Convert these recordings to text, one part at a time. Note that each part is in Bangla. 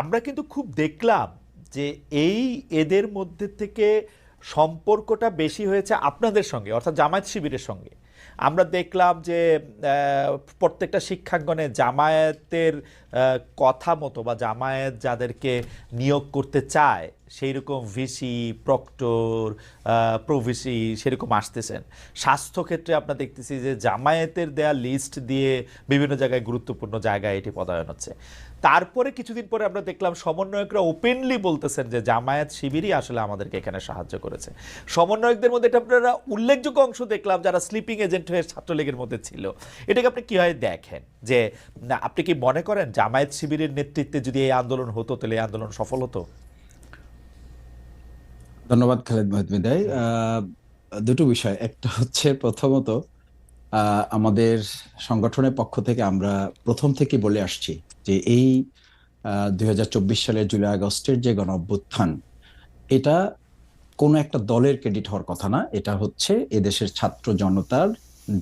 আমরা কিন্তু খুব দেখলাম যে এই এদের মধ্যে থেকে সম্পর্কটা বেশি হয়েছে আপনাদের সঙ্গে, অর্থাৎ জামায়াত শিবিরের সঙ্গে। আমরা দেখলাম যে প্রত্যেকটা শিক্ষাঙ্গনে জামায়াতের কথা মতো বা জামায়াত যাদেরকে নিয়োগ করতে চায় সেই রকম ভিসি, প্রক্টর প্রভিসি সেরকম আসতেছেন। স্বাস্থ্যক্ষেত্রে আমরা দেখতেছি যে জামায়াতের দেয়া লিস্ট দিয়ে বিভিন্ন জায়গায় গুরুত্বপূর্ণ জায়গায় এটি পদায়ন হচ্ছে। তারপরে কিছুদিন পরে আমরা দেখলাম সমন্বয়করা ওপেনলি বলতেছেন যে জামায়াত শিবিরই আসলে আমাদেরকে এখানে সাহায্য করেছে। সমন্বয়কদের মধ্যে এটা আপনারা উল্লেখযোগ্য অংশ দেখলাম যারা স্লিপিং এজেন্ট হয়ে ছাত্রলীগের মধ্যে ছিল। এটাকে আপনি কীভাবে দেখেন? যে আপনি কি মনে করেন জামায়াত শিবিরের নেতৃত্বে যদি এই আন্দোলন হতো তাহলে এই আন্দোলন সফল হতো? ধন্যবাদ খালেদ মহিদমিদাই আহ, দুটো বিষয়। একটা হচ্ছে প্রথমত আমাদের সংগঠনের পক্ষ থেকে আমরা প্রথম থেকে বলে আসছি যে এই দুই হাজার চব্বিশ সালের জুলাই আগস্টের যে গণ অভ্যুত্থান এটা কোনো একটা দলের ক্রেডিট হওয়ার কথা না। এটা হচ্ছে এদেশের ছাত্র জনতার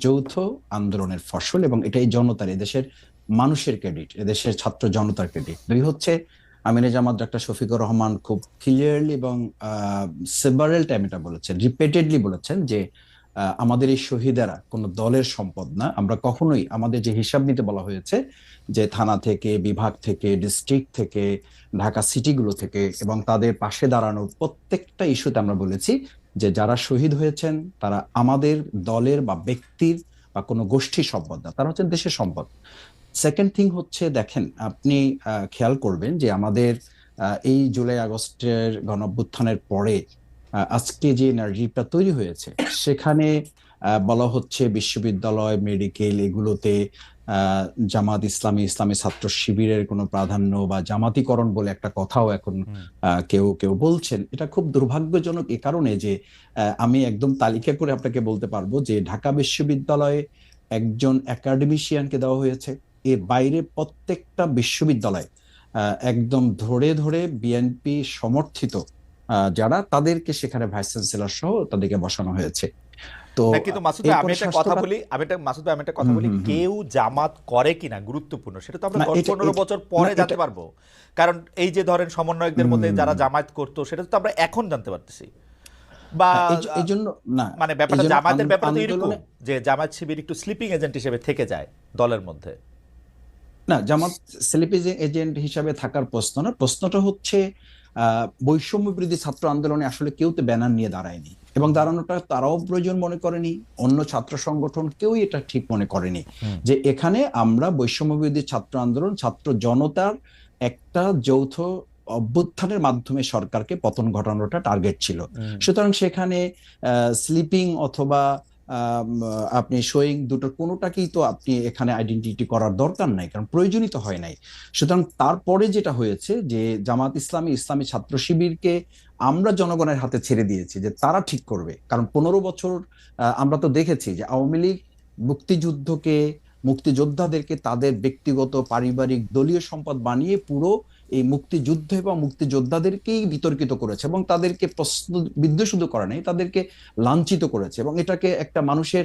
যৌথ আন্দোলনের ফসল এবং এটা এই জনতার, এদেশের মানুষের ক্রেডিট, এদেশের ছাত্র জনতার ক্রেডিট। দুই হচ্ছে আমিনে জামাত ডাক্তার শফিকুর রহমান খুব ক্লিয়ারলি এবং সেভারেল টাইম এটা বলেছেন রিপিটেডলি বলেছেন যে আমাদের এই শহীদেরা কোনো দলের সম্পদ না। আমরা কখনোই আমাদের যে হিসাব নিতে বলা হয়েছে যে থানা থেকে, বিভাগ থেকে ডিস্ট্রিক্ট থেকে, ঢাকা সিটিগুলো থেকে এবং তাদের পাশে দাঁড়ানো প্রত্যেকটা ইস্যুতে আমরা বলেছি যে যারা শহীদ হয়েছেন, তারা আমাদের দলের বা ব্যক্তির বা কোনো গোষ্ঠীর সম্পদ না, তারা হচ্ছেন দেশের সম্পদ। সেকেন্ড থিং হচ্ছে, দেখেন, আপনি খেয়াল করবেন যে আমাদের এই জুলাই আগস্টের গণ পরে আজকে যে নার্জিপটা তৈরি হয়েছে সেখানে বলা হচ্ছে বিশ্ববিদ্যালয় মেডিকেল এগুলোতে জামাত ইসলামী ইসলামী ছাত্র শিবিরের কোনো প্রাধান্য বা জামাতিকরণ বলে একটা কথাও এখন কেউ কেউ বলছেন। এটা খুব দুর্ভাগ্যজনক এ কারণে যে আমি একদম তালিকা করে আপনাকে বলতে পারব যে ঢাকা বিশ্ববিদ্যালয়ে একজন একাডেমিশিয়ানকে দেওয়া হয়েছে। এর বাইরে প্রত্যেকটা বিশ্ববিদ্যালয় একদম ধরে ধরে বিএনপি সমর্থিত যারা তাদেরকে সেখানে ভাইস চ্যান্সেলর সহ তাদেরকে বসানো হয়েছে। তো কিন্তু মাসুদ আমি একটা কথা বলি আমি একটা মাসুদ আমি একটা কথা বলি। কেউ জামাত করে কিনা গুরুত্বপূর্ণ সেটা তো আমরা দশ পনেরো বছর পরে জানতে পারব। কারণ এই যে ধরেন সমন্বয়কদের মধ্যে যারা জামায়াত করতো সেটা তো আমরা এখন জানতে পারতেছি। বা এই- জন্য না মানে ব্যাপারটা আন্দো- ব্যাপারটা তো এরকম যে জামায়াত শিবির একটু স্লিপিং এজেন্ট হিসেবে থেকে যায় দলের মধ্যে। না জামাত স্লিপেজ এজেন্ট হিসাবে থাকার প্রশ্ন না প্রশ্নটা হচ্ছে আহ, বৈষম্য বিরোধী ছাত্র আন্দোলনে আসলে কেউ তো ব্যানার নিয়ে দাঁড়ায়নি। এবং দাঁড়ানোটা তারাও প্রয়োজন মনে করেনি অন্য ছাত্র সংগঠন কেউই এটা ঠিক মনে করেনি। যে এখানে আমরা বৈষম্য বিরোধী ছাত্র আন্দোলন ছাত্র জনতার একটা যৌথ অভ্যুত্থানের মাধ্যমে সরকারকে পতন ঘটানোটা টার্গেট ছিল। সুতরাং সেখানে স্লিপিং অথবা আপনি শোয়িং দুটোর কোনোটাকেই তো আপনি এখানে আইডেন্টিটি করার দরকার নাই, কারণ প্রয়োজনই তো হয় নাই। সুতরাং তারপরে যেটা হয়েছে যে জামাত ইসলামী ইসলামী ছাত্র শিবিরকে আমরা জনগণের হাতে ছেড়ে দিয়েছি যে তারা ঠিক করবে। কারণ পনেরো বছর আমরা তো দেখেছি যে আওয়ামী লীগ মুক্তিযুদ্ধকে, মুক্তিযোদ্ধাদেরকে তাদের ব্যক্তিগত, পারিবারিক, দলীয় সম্পদ বানিয়ে পুরো এই মুক্তিযুদ্ধ এবং মুক্তিযোদ্ধাদেরকেই বিতর্কিত করেছে এবং তাদেরকে প্রশ্ন বিদ্ধ শুধু করে নাই, তাদেরকে লাঞ্ছিত করেছে এবং এটাকে একটা মানুষের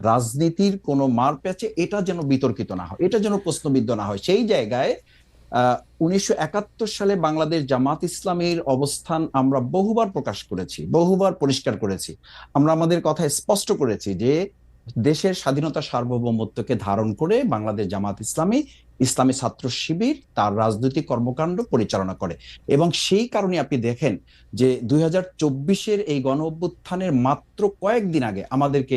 রাজনীতির কোনো মার প্যাচে এটা যেন বিতর্কিত না হয়, এটা যেন প্রশ্নবিদ্ধ না হয়। সেই জায়গায় উনিশশো সালে বাংলাদেশ জামাত ইসলামের অবস্থান আমরা বহুবার প্রকাশ করেছি, বহুবার পরিষ্কার করেছি। আমরা আমাদের কথা স্পষ্ট করেছি যে, দেশের স্বাধীনতা সার্বভৌমত্বকে ধারণ করে বাংলাদেশ জামাত ইসলামী ইসলামী ছাত্র শিবির তার রাজনৈতিক কর্মকাণ্ড পরিচালনা করে। এবং সেই কারণে আপনি দেখেন যে, দুই চব্বিশের এই গণ অভ্যুত্থানের মাত্র কয়েকদিন আগে আমাদেরকে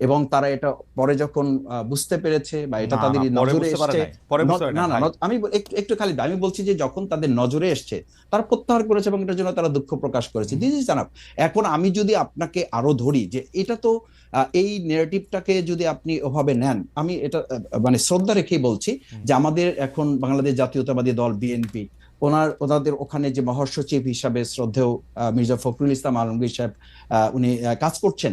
এবং তারা এটা পরে যখন বুঝতে পেরেছে বা এটা তাদের নজরে এসছে না না আমি একটু খালি আমি বলছি যে যখন তাদের নজরে এসছে তারা প্রত্যাহার করেছে এবং এটার জন্য তারা দুঃখ প্রকাশ করেছে। দিস ইজ জানাব এখন আমি যদি আপনাকে আরও ধরি যে এটা তো এই নেগেটিভটাকে যদি আপনি ওভাবে নেন আমি এটা মানে শ্রদ্ধা রেখেই বলছি যে আমাদের এখন বাংলাদেশ জাতীয়তাবাদী দল বিএনপি ওনার ওনাদের ওখানে যে মহাসচিব হিসাবে শ্রদ্ধেয় মির্জা ফখরুল ইসলাম আলমগীর সাহেব আহ, উনি কাজ করছেন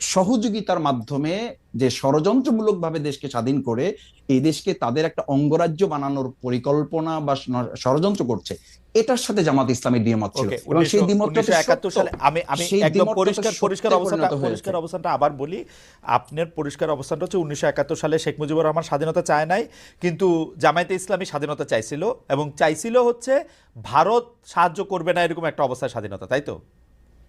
সহযোগিতার মাধ্যমে যে ষড়যন্ত্রমূলক ভাবে দেশকে স্বাধীন করে এই দেশকে তাদের একটা অঙ্গরাজ্য বানানোর পরিকল্পনা বা ষড়যন্ত্র করছে এটার সাথে জামাত ইসলামের দ্বিমত ছিল। এবং সেই দ্বিমতটা। সালে আমি আমি একদম পরিষ্কার পরিষ্কার অবস্থানটা পরিষ্কার অবস্থানটা আবার বলি আপনার পরিষ্কার অবস্থানটা হচ্ছে উনিশশো একাত্তর সালে শেখ মুজিবুর রহমান স্বাধীনতা চায় নাই কিন্তু জামায়াতে ইসলামী স্বাধীনতা চাইছিল এবং চাইছিল হচ্ছে ভারত সাহায্য করবে না এরকম একটা অবস্থায় স্বাধীনতা তাই তো?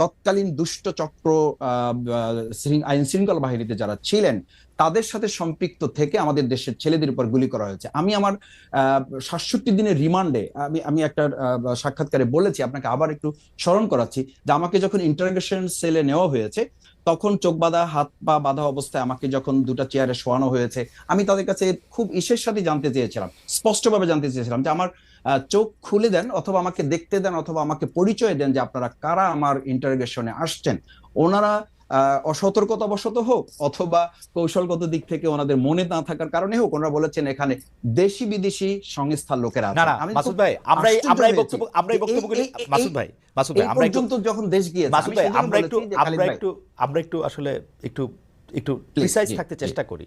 তৎকালীন দুষ্ট চক্র আইন শৃঙ্খলা বাহিনীতে যারা ছিলেন, তাদের সাথে সম্পৃক্ত থেকে আমাদের দেশের ছেলেদের উপর গুলি করা হয়েছে। আমি আমার সাতষট্টি দিনের রিমান্ডে, আমি আমি একটা সাক্ষাৎকারে বলেছি, আপনাকে আবার একটু স্মরণ করাচ্ছি যে আমাকে যখন ইন্টারগেশন সেলে নেওয়া হয়েছে তখন চোখ বাঁধা, হাত পা বাঁধা অবস্থায় আমাকে যখন দুটা চেয়ারে শোয়ানো হয়েছে, আমি তাদের কাছে খুব ইসের সাথে জানতে চেয়েছিলাম, স্পষ্টভাবে জানতে চেয়েছিলাম যে আমার চোখ খুলে দেন অথবা আমাকে দেখতে দেন অথবা আমাকে পরিচয় দেন যে আপনারা কারা আমার ইন্টারগেশনে আসছেন। ওনারা অসতর্কতাবশত হোক অথবা কৌশলগত দিক থেকে ওনাদের মনে না থাকার কারণে হোক ওনারা বলেছেন এখানে দেশি বিদেশি সংস্থার লোকেরা মাসুদ ভাই আমরা আমরা বক্তব্য আমরা এই এই- বক্তব্যগুলি এই- এই- মাসুদ ভাই মাসুদ ভাই আমরা একটু পর্যন্ত যখন দেশ গিয়েছে মাসুদ ভাই আমরা একটু আমরা একটু আমরা একটু আসলে একটু একটু প্রিসাইজ থাকতে চেষ্টা করি।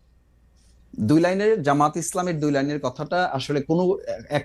দুই লাইনের জামাত ইসলামের দুই লাইনের কথাটা আসলে কোনো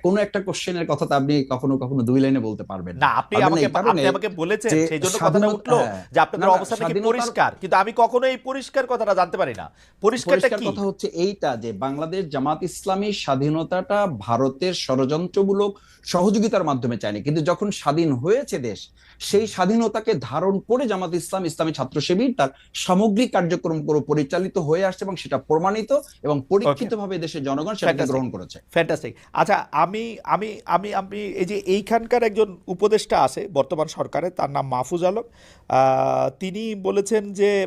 কোনো একটা কোশ্চেনের কথা তো আপনি কখনো কখনো দুই লাইনে বলতে পারবেন না। আপনি আমাকে আপনি আমাকে বলেছেন সেই জন্য কথাটা উঠল হ্যাঁ। যে আপনাদের না, না, অবস্থা নাকি পরিষ্কার? কিন্তু আমি কখনো এই পরিষ্কার কথাটা জানতে পারি না। পরিষ্কারটা কি? কথা হচ্ছে এইটা যে বাংলাদেশ জামাত ইসলামী স্বাধীনতাটা ভারতের ষড়যন্ত্রমূলক সহযোগিতার মাধ্যমে চায়নি। কিন্তু যখন স্বাধীন হয়েছে দেশ সেই স্বাধীনতাকে ধারণ করে জামাত ইসলাম ইসলামী ছাত্র শিবির তার সামগ্রিক কার্যক্রম পুরো পরিচালিত হয়ে আসছে এবং সেটা প্রমাণিত এবং পরীক্ষিতভাবে দেশের জনগণ সেটাকে Fantastic. গ্রহণ করেছে। ফ্যান্টাস্টিক আচ্ছা আমি আমি আমি আমি এই যে এইখানকার একজন উপদেষ্টা আছে বর্তমান সরকারে তার নাম মাহফুজ আলম তিনি বলেছেন যে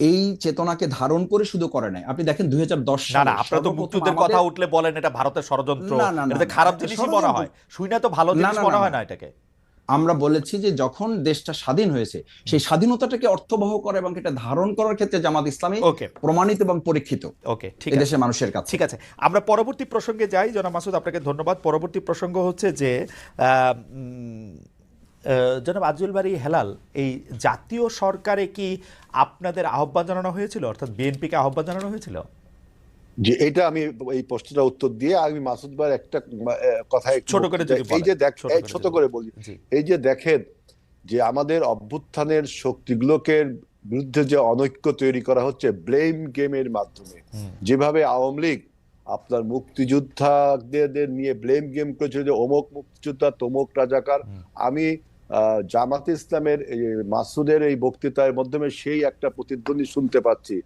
এই চেতনাকে ধারণ করে শুধু করে নাই। আপনি দেখেন দুই হাজার দশ আপনারা তো মুক্তিযুদ্ধের কথা উঠলে বলেন এটা ভারতের ষড়যন্ত্র। না, না, না, খারাপ জিনিসই মনে হয়। ষড়যন্ত্র। শুই না তো ভালো জিনিস মনে হয় না। এটাকে? আমরা বলেছি যে যখন দেশটা স্বাধীন হয়েছে সেই স্বাধীনতাটাকে অর্থবহ করে এবং এটা ধারণ করার ক্ষেত্রে জামাত ইসলামী ওকে। প্রমাণিত এবং পরীক্ষিত ওকে ঠিক আছে। দেশের মানুষের কাছে। ঠিক আছে। আমরা পরবর্তী প্রসঙ্গে যাই। জনাব মাসুদ আপনাকে ধন্যবাদ। পরবর্তী প্রসঙ্গ হচ্ছে যে আহ, উম, আহ, জনাব আজুল বাড়ি হেলাল এই জাতীয় সরকারে কি আপনাদের আহ্বান জানানো হয়েছিল? অর্থাৎ বিএনপিকে আহ্বান জানানো হয়েছিল? যে এটা আমি এই প্রশ্নটা উত্তর দিয়ে আমি মাসুদ ভাইয়ের একটা কথা ছোট করে এই যে দেখ ছোট এই করে ছোট করে বলি। এই যে দেখেন যে আমাদের অভ্যুত্থানের শক্তিগুলোকে বিরুদ্ধে যে অনৈক্য তৈরি করা হচ্ছে ব্লেম গেমের মাধ্যমে যেভাবে আওয়ামী লীগ আপনার মুক্তিযোদ্ধাদের নিয়ে ব্লেম গেম করেছিল যে অমুক মুক্তিযোদ্ধা তমুক রাজাকার আমি জামাত ইসলামের মাসুদের এই বক্তৃতার মাধ্যমে সেই একটা প্রতিধ্বনি শুনতে পাচ্ছি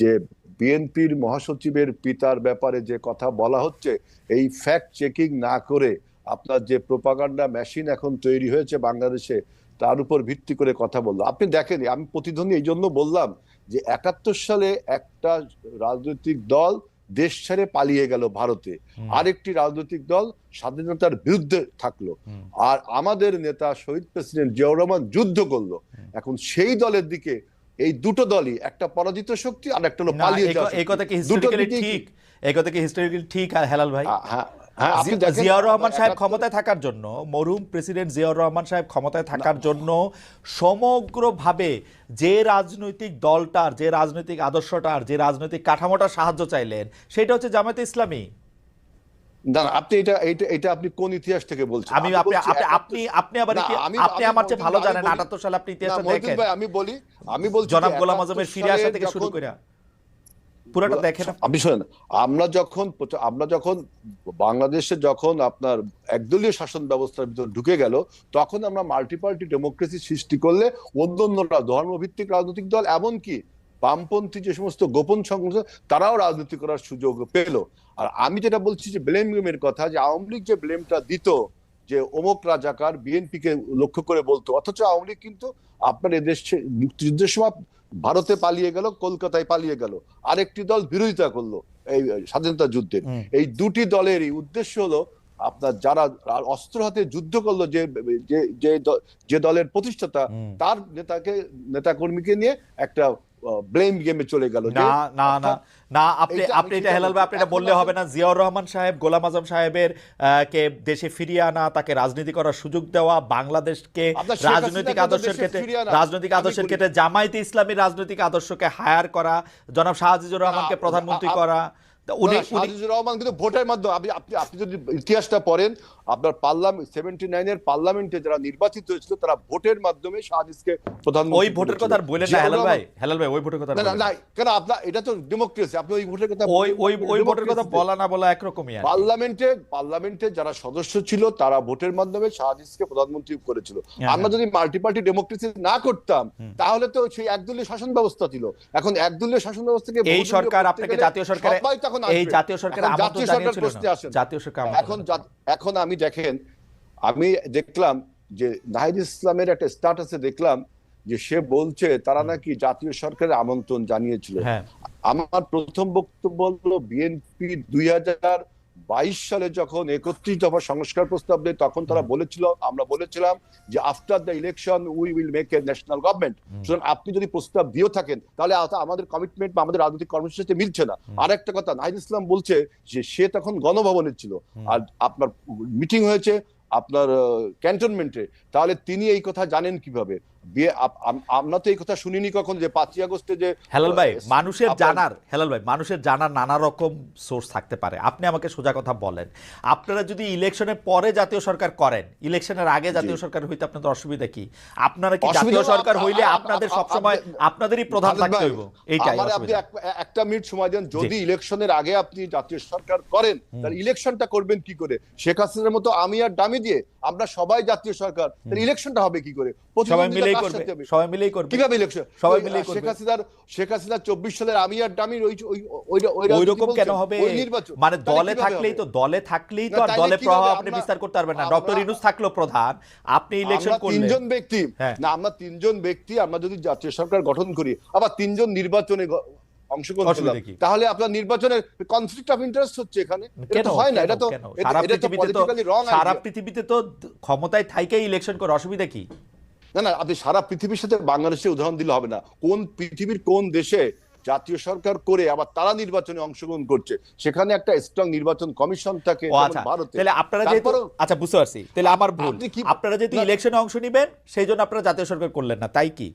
যে বিএনপির মহাসচিবের পিতার ব্যাপারে যে কথা বলা হচ্ছে, এই ফ্যাক্ট চেকিং না করে আপনার যে প্রোপাগান্ডা মেশিন এখন তৈরি হয়েছে বাংলাদেশে, তার উপর ভিত্তি করে কথা বলল। আপনি দেখেন, আমি প্রতিধ্বনি এই জন্য বললাম যে একাত্তর সালে একটা রাজনৈতিক দল দেশ ছেড়ে পালিয়ে গেল ভারতে। আরেকটি রাজনৈতিক দল স্বাধীনতার বিরুদ্ধে থাকল। আর আমাদের নেতা শহীদ প্রেসিডেন্ট জিয়াউর রহমান যুদ্ধ করল। এখন সেই দলের দিকে এই দুটো দলই একটা পরাজিত শক্তি আর একটা হলো পালিয়ে যাওয়া এই। কথা কি হিস্টোরিক্যালি ঠিক? এই কথা কি হিস্টোরিক্যালি ঠিক আর হেলাল ভাই? হ্যাঁ। হ্যাঁ জিয়াউর রহমান সাহেব ক্ষমতায় থাকার জন্য মরহুম প্রেসিডেন্ট জিয়াউর রহমান সাহেব ক্ষমতায় থাকার জন্য সমগ্রভাবে যে রাজনৈতিক দলটার যে রাজনৈতিক আদর্শটার যে রাজনৈতিক কাঠামোটার সাহায্য চাইলেন সেটা হচ্ছে জামায়াতে ইসলামী। না আপনি এটা এটা এটা আপনি কোন ইতিহাস থেকে বলছেন? আমি আপনি আপনি আপনি আবার আপনি আমার চেয়ে মহিউদ্দিন ভালো জানেন বলি- আটাত্তর সালে আপনি ইতিহাসটা দেখেন। আমি বলি আমি বলছি জনাব গোলাম আজমের ফিরে আসা থেকে শুরু করে পুরোটা দেখেন আপনি। শোনেন আমরা যখন আমরা যখন বাংলাদেশে যখন আপনার একদলীয় শাসন ব্যবস্থার ভিতর ঢুকে গেল তখন আমরা মাল্টিপার্টি ডেমোক্রেসি সৃষ্টি করলে অন্য অন্যরা ধর্মভিত্তিক রাজনৈতিক দল এমনকি বামপন্থী যে সমস্ত গোপন সংগঠন তারাও রাজনীতি করার সুযোগ পেল। আর আমি যেটা বলছি যে ব্লেম গেমের কথা যে আওয়ামী লীগ যে ব্লেমটা দিত যে অমুক রাজাকার বিএনপি কে লক্ষ্য করে বলতো অথচ আওয়ামী লীগ কিন্তু আপনার এদেশ মুক্তিযুদ্ধের সময় ভারতে পালিয়ে গেল কলকাতায় পালিয়ে গেল। আরেকটি দল বিরোধিতা করল এই স্বাধীনতা যুদ্ধের। এই দুটি দলেরই উদ্দেশ্য হলো আপনার যারা অস্ত্র হাতে যুদ্ধ করল যে যে যে দলের প্রতিষ্ঠাতা তার নেতাকে নেতাকর্মীকে নিয়ে একটা ব্লেম গেমে চলে গেল না না না না আপনি আপনি এটা হেলাল ভাই আপনি এটা বললে হবে না। জিয়াউর রহমান সাহেব গোলাম আজম সাহেবের কে দেশে ফিরিয়ে আনা তাকে রাজনীতি করার সুযোগ দেওয়া বাংলাদেশকে রাজনৈতিক আদর্শের ক্ষেত্রে রাজনৈতিক আদর্শের ক্ষেত্রে জামায়াতে ইসলামী রাজনৈতিক আদর্শকে হায়ার করা জনাব শাহজিজুর রহমানকে প্রধানমন্ত্রী করা রহমান কিন্তু ভোটের মাধ্যমে আপনি আপনি আপনি যদি ইতিহাসটা পড়েন আপনার পার্লামেন্ট সেভেন্টি নাইনের পার্লামেন্টে যারা নির্বাচিত হয়েছিল তারা ভোটের মাধ্যমে প্রধানমন্ত্রী ওই ভোটের কথা আর করেছিল। না হেলাল ভাই হেলাল ভাই ওই ভোটের কথা না কেন আপনার এটা তো ডেমোক্রেসি আপনি ওই ভোটের কথা ওই ওই ওই ভোটের কথা বলা না বলা একরকমই আর পার্লামেন্টে পার্লামেন্টে যারা সদস্য ছিল তারা ভোটের মাধ্যমে শাহজিজকে প্রধানমন্ত্রী করেছিল। হ্যাঁ, আমরা যদি মাল্টিপার্টি ডেমোক্রেসি না করতাম তাহলে তো সেই একদলীয় শাসন ব্যবস্থা ছিল। এখন একদলীয় শাসন ব্যবস্থাকে এই সরকার আপনাকে জাতীয় সরকারে এই জাতীয় আমন্ত্রণ জাতীয় সরকার প্রশ্নে আসেন। জাতীয় সরকার এখন এখন আমি দেখেন আমি দেখলাম যে নাহিদ ইসলামের একটা স্ট্যাটাসে দেখলাম যে সে বলছে তারা নাকি জাতীয় সরকারের আমন্ত্রণ জানিয়েছিল। হ্যাঁ। আমার প্রথম বক্তব্য হলো বিএনপি দুই হাজার বাইশ সালে যখন একত্রিশ দফা সংস্কার প্রস্তাব দেয় তখন তারা বলেছিল আমরা বলেছিলাম যে after the election we will make a national government সুতরাং আপনি যদি প্রস্তাব দিয়েও থাকেন তাহলে আমাদের কমিটমেন্ট বা আমাদের রাজনৈতিক কর্মসূচির সাথে মিলছে না। আর একটা কথা নাহিদ ইসলাম বলছে যে সে তখন গণভবনে ছিল আর আপনার মিটিং হয়েছে আপনার ক্যান্টনমেন্টে তাহলে তিনি এই কথা জানেন কীভাবে? বিয়ে আমরা তো এই কথা শুনিনি কখন যে পাঁচই আগস্টে যে হেলাল ভাই মানুষের জানার হেলাল ভাই মানুষের জানার নানা রকম সোর্স থাকতে পারে। আপনি আমাকে সোজা কথা বলেন। আপনারা যদি ইলেকশনের পরে জাতীয় সরকার করেন ইলেকশনের আগে জাতীয় সরকার হইতে আপনাদের অসুবিধা কি? আপনারা কি জাতীয় সরকার হইলে আপনাদের আপ- সবসময় আপনাদেরই প্রধান থাকতে হইব। এইটাই আপনি একটা মিনিট সময় দেন। যদি ইলেকশনের আগে আপনি জাতীয় সরকার করেন তাহলে ইলেকশনটা করবেন কি করে? শেখ হাসিনার মতো আমি আর দামি দিয়ে আমরা সবাই জাতীয় সরকার তাহলে ইলেকশনটা হবে কি করে? সবাই মিলেই করবে সবাই মিলেই করবে। কীভাবে ইলেকশন? সবাই মিলেই করবে। শেখ হাসিনার শেখ হাসিনা চব্বিশ সালের আমি আর দামির ওই ওই- ওই ওই ওই রাজনীতি রকম কেন হবে? মানে দলে থাকলেই তো দলে থাকলেই তো আর দলে প্রভাব আপনি বিস্তার করতে পারবেন না। ডক্টর ইনুস থাকল প্রধান আপনি ইলেকশন করলেন। তিনজন ব্যক্তি। হ্যাঁ। না আমরা তিনজন ব্যক্তি আমরা যদি জাতীয় সরকার গঠন করি আবার তিনজন নির্বাচনে অংশগ্রহণ করলাম তাহলে আপনার নির্বাচনের কনফ্লিক্ট অফ ইন্টারেস্ট হচ্ছে এখানে। এটা তো হয় না এটা তো সারা পৃথিবীতে তো ক্ষমতায় থাইকেই ইলেকশন করে। অসুবিধা কি? না না আপনি সারা পৃথিবীর সাথে বাংলাদেশের উদাহরণ দিলে হবে না। কোন পৃথিবীর কোন দেশে জাতীয় সরকার করে আবার তারা নির্বাচনে অংশগ্রহণ করছে? সেখানে একটা স্ট্রং নির্বাচন কমিশন থাকে আচ্ছা। ভারতে। তাহলে আপনারা যেহেতু আচ্ছা বুঝতে পারছি। তাহলে আমার ভুল। কি- আপনারা যেহেতু ইলেকশনে অংশ নেবেন সেই জন্য আপনারা জাতীয় সরকার করলেন না। তাই কি?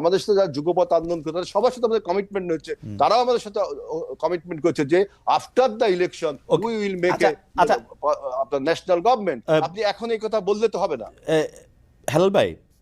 আমাদের সাথে যারা যুগপথ আন্দোলন করে তাদের সবার সাথে আমাদের কমিটমেন্ট হচ্ছে তারাও আমাদের সাথে কমিটমেন্ট করছে যে after the election we will make. আপনার ন্যাশনাল গভর্নমেন্ট আপনি এখন এই কথা বললে তো হবে না। হেলাল ভাই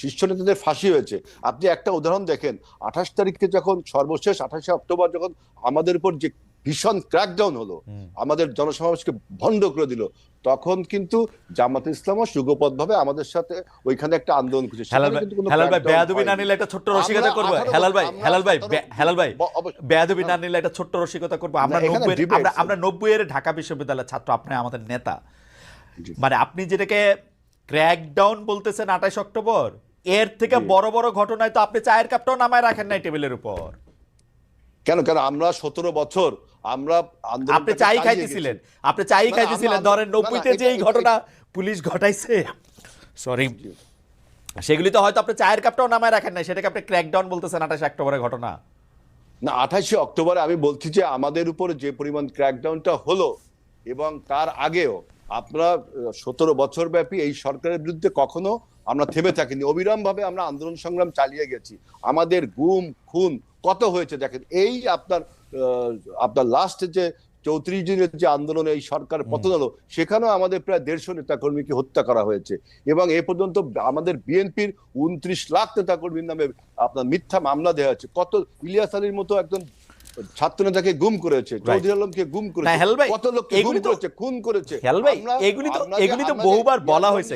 শীর্ষ নেতাদের ফাঁসি হয়েছে। আপনি একটা উদাহরণ দেখেন আঠাশ তারিখে যখন সর্বশেষ আঠাশে অক্টোবর যখন আমাদের উপর যে ভীষণ ক্র্যাকডাউন হলো আমাদের জনসমাবেশকে ভণ্ড করে দিল তখন কিন্তু জামাত ইসলামও সুগপদ ভাবে আমাদের সাথে ওইখানে একটা আন্দোলন করছে। হেলাল ভাই বেয়াদবি না। নিলে একটা ছোট্ট রসিকতা করব? হেলাল ভাই হেলাল ভাই হেলাল ভাই বেয়াদবি না নিলে একটা ছোট্ট রসিকতা করব। আমরা না, এখানে নব্বই debate আমরা আছে। আমরা নব্বই এর ঢাকা বিশ্ববিদ্যালয়ের ছাত্র আপনি আমাদের নেতা। মানে আপনি যেটাকে ক্র্যাকডাউন বলতেছেন আঠাশ অক্টোবর। এর থেকে। বড় বড় ঘটনায় তো আপনি চায়ের কাপটাও নামায় রাখেন নাই টেবিলের উপর। কেন? কেন? আমরা সতেরো বছর আমরা আপনি চাই খাইতেছিলেন। আপনি চাই খাইতেছিলেন। ধরেন নব্বইতে যে এই ঘটনা পুলিশ ঘটাইছে। সরি সেগুলি তো হয়তো আপনি চায়ের কাপটাও নামায় রাখেন নাই। সেটাকে আপনি ক্র্যাকডাউন বলতেছেন আঠাশ অক্টোবরের ঘটনা। না আঠাশে অক্টোবরে আমি বলছি যে আমাদের উপর যে পরিমাণ ক্র্যাকডাউনটা হলো এবং তার আগেও আপনারা সতেরো বছর ব্যাপী এই সরকারের বিরুদ্ধে কখনো আমরা থেমে থাকিনি। অবিরাম ভাবে আমরা আন্দোলন সংগ্রাম চালিয়ে গেছি। আমাদের গুম খুন কত হয়েছে দেখেন। এই আপনার আপনার লাস্টে যে চৌত্রিশ দিনের যে আন্দোলনে এই সরকার পতন হলো সেখানেও আমাদের প্রায় দেড়শো নেতাকর্মীকে হত্যা করা হয়েছে। এবং এ পর্যন্ত আমাদের বিএনপির উনত্রিশ লাখ নেতাকর্মীর নামে আপনার মিথ্যা মামলা দেওয়া হয়েছে। কত ইলিয়াস আলীর মতো একজন ছাত্র নেতাকে গুম করেছে চৌধুরী আলমকে গুম করেছে কত লোককে গুম এগুলি তো- করেছে খুন করেছে। হেলাল এগুলি তো এগুলি তো বহুবার বলা হয়েছে।